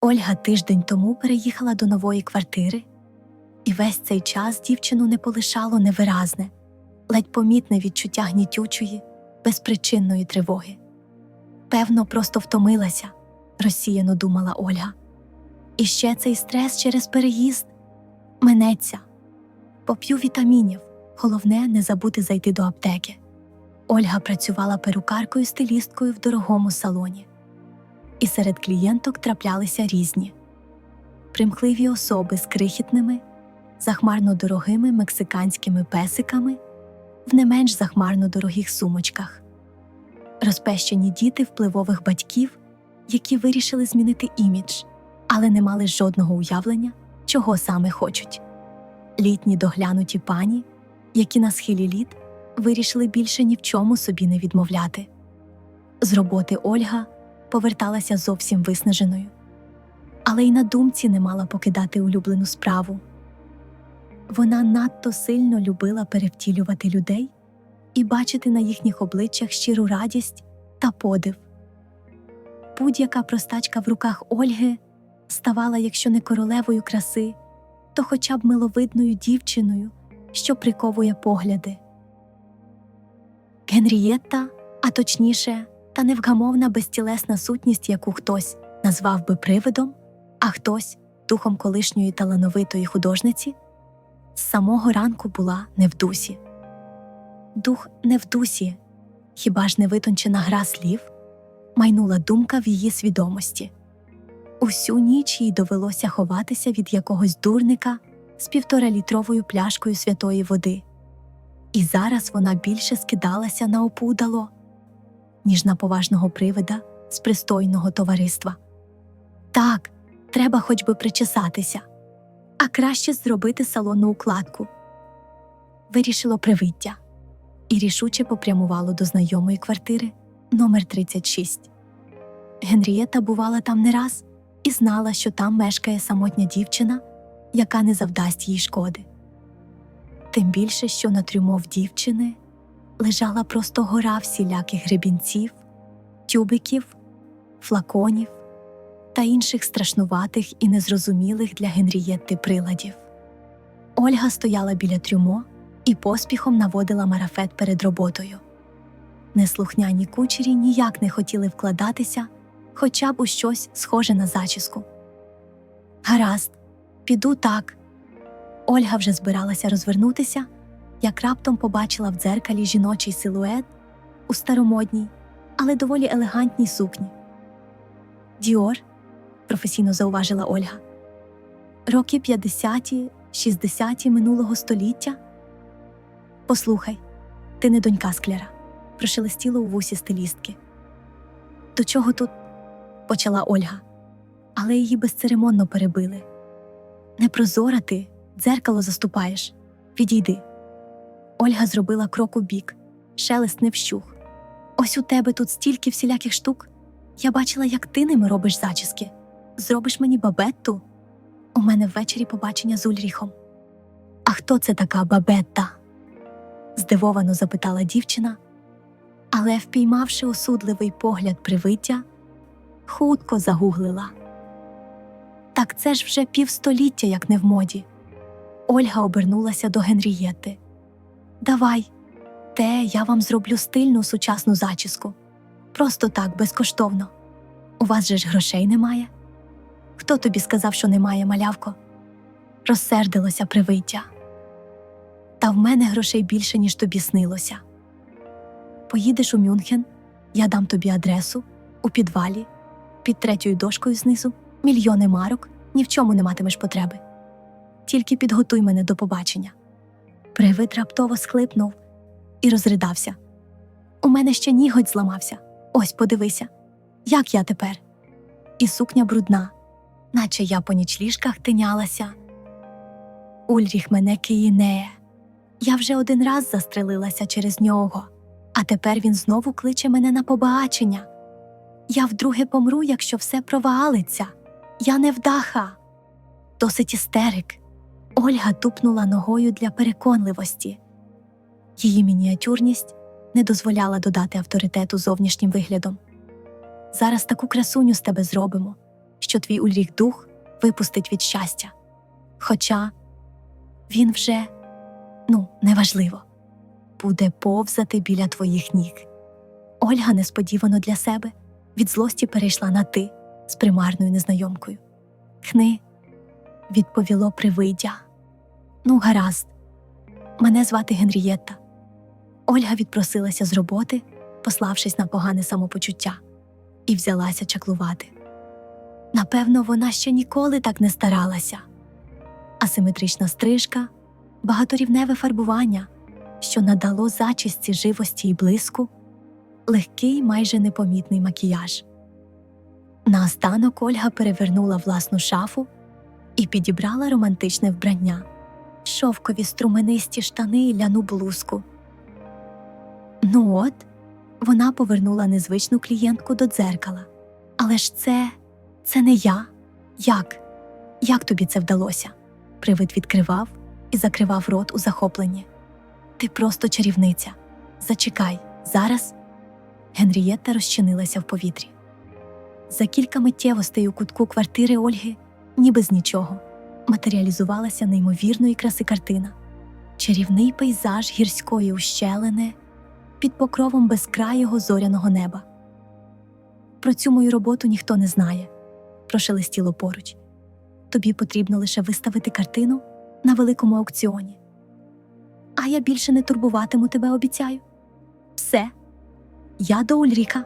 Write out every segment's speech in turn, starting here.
Ольга тиждень тому переїхала до нової квартири, і весь цей час дівчину не полишало невиразне, ледь помітне відчуття гнітючої, безпричинної тривоги. Певно, просто втомилася, розсіяно думала Ольга. І ще цей стрес через переїзд минеться. Поп'ю вітамінів, головне не забути зайти до аптеки. Ольга працювала перукаркою стилісткою в дорогому салоні і серед клієнток траплялися різні примхливі особи з крихітними, захмарно дорогими мексиканськими песиками в не менш захмарно дорогих сумочках, розпещені діти впливових батьків, які вирішили змінити імідж, але не мали жодного уявлення, чого саме хочуть. Літні доглянуті пані, які на схилі літ вирішили більше ні в чому собі не відмовляти. З роботи Ольга поверталася зовсім виснаженою, але й на думці не мала покидати улюблену справу. Вона надто сильно любила перевтілювати людей і бачити на їхніх обличчях щиру радість та подив. Будь-яка простачка в руках Ольги ставала, якщо не королевою краси, то хоча б миловидною дівчиною, що приковує погляди. Генрієтта, а точніше, та невгамовна безтілесна сутність, яку хтось назвав би привидом, а хтось духом колишньої талановитої художниці, з самого ранку була не в дусі. Дух не в дусі, хіба ж не витончена гра слів, майнула думка в її свідомості. Усю ніч їй довелося ховатися від якогось дурника з півторалітровою пляшкою святої води. І зараз вона більше скидалася на опудало, ніж на поважного привида з пристойного товариства. Так, треба хоч би причесатися, а краще зробити салонну укладку. Вирішило привиття і рішуче попрямувало до знайомої квартири номер 36. Генрієта бувала там не раз і знала, що там мешкає самотня дівчина, яка не завдасть їй шкоди. Тим більше, що на трюмов дівчини лежала просто гора всіляких гребінців, тюбиків, флаконів та інших страшнуватих і незрозумілих для Генрієтти приладів. Ольга стояла біля трюмо і поспіхом наводила марафет перед роботою. Неслухняні кучері ніяк не хотіли вкладатися хоча б у щось схоже на зачіску. Гаразд, піду так. Ольга вже збиралася розвернутися, як раптом побачила в дзеркалі жіночий силует у старомодній, але доволі елегантній сукні. Діор, професійно зауважила Ольга. Роки 50-ті, 60-ті минулого століття. Послухай, ти не донька скляра, прошелестіло у вусі стилістки. До чого тут? почала Ольга, але її безцеремонно перебили. Непрозора ти, дзеркало заступаєш. Відійди. Ольга зробила крок у бік, шелест не вщух. Ось у тебе тут стільки всіляких штук. Я бачила, як ти ними робиш зачіски. Зробиш мені бабетту? У мене ввечері побачення з Ульріхом. А хто це така бабетта? здивовано запитала дівчина, але, впіймавши осудливий погляд привиття, хутко загуглила. Так це ж вже півстоліття, як не в моді. Ольга обернулася до Генрієти. Давай, те я вам зроблю стильну сучасну зачіску. Просто так, безкоштовно. У вас же ж грошей немає? Хто тобі сказав, що немає, малявко? Розсердилося привиття. Та в мене грошей більше, ніж тобі снилося. Поїдеш у Мюнхен, я дам тобі адресу у підвалі, під третьою дошкою знизу, мільйони марок, ні в чому не матимеш потреби. Тільки підготуй мене до побачення. Привид раптово схлипнув і розридався. У мене ще ніготь зламався. Ось подивися, як я тепер. І сукня брудна, наче я по нічліжках тинялася. Ульріх мене киїнеє. Я вже один раз застрелилася через нього, а тепер він знову кличе мене на побачення. Я вдруге помру, якщо все провалиться. Я не вдаха. Досить істерик. Ольга тупнула ногою для переконливості. Її мініатюрність не дозволяла додати авторитету зовнішнім виглядом. Зараз таку красуню з тебе зробимо, що твій Ульріх дух випустить від щастя. Хоча він вже, ну, неважливо, буде повзати біля твоїх ніг. Ольга несподівано для себе від злості перейшла на ти з примарною незнайомкою. Хни, відповіло привиддя. Ну, гаразд, мене звати Генрієтта. Ольга відпросилася з роботи, пославшись на погане самопочуття, і взялася чаклувати. Напевно, вона ще ніколи так не старалася. Асиметрична стрижка, багаторівневе фарбування, що надало зачісті живості і блиску, легкий, майже непомітний макіяж. Наостанок Ольга перевернула власну шафу і підібрала романтичне вбрання, шовкові струменисті штани і ляну блузку. Ну от, вона повернула незвичну клієнтку до дзеркала. Але ж це, це не я. Як? Як тобі це вдалося? Привид відкривав і закривав рот у захопленні. Ти просто чарівниця. Зачекай, зараз. Генрієтта розчинилася в повітрі. За кілька миттєвостей у кутку квартири Ольги, ніби з нічого, матеріалізувалася неймовірної краси картина, чарівний пейзаж гірської ущелини під покровом безкрайого зоряного неба. Про цю мою роботу ніхто не знає, прошелестіло поруч. Тобі потрібно лише виставити картину на великому аукціоні. А я більше не турбуватиму тебе, обіцяю. Все, я до Ульріка.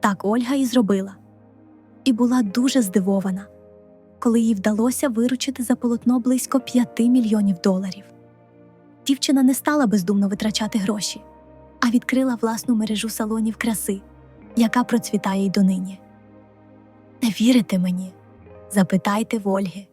Так Ольга і зробила. І була дуже здивована, коли їй вдалося виручити за полотно близько п'яти мільйонів доларів. Дівчина не стала бездумно витрачати гроші, а відкрила власну мережу салонів краси, яка процвітає й донині. Не вірите мені? Запитайте в Ольги.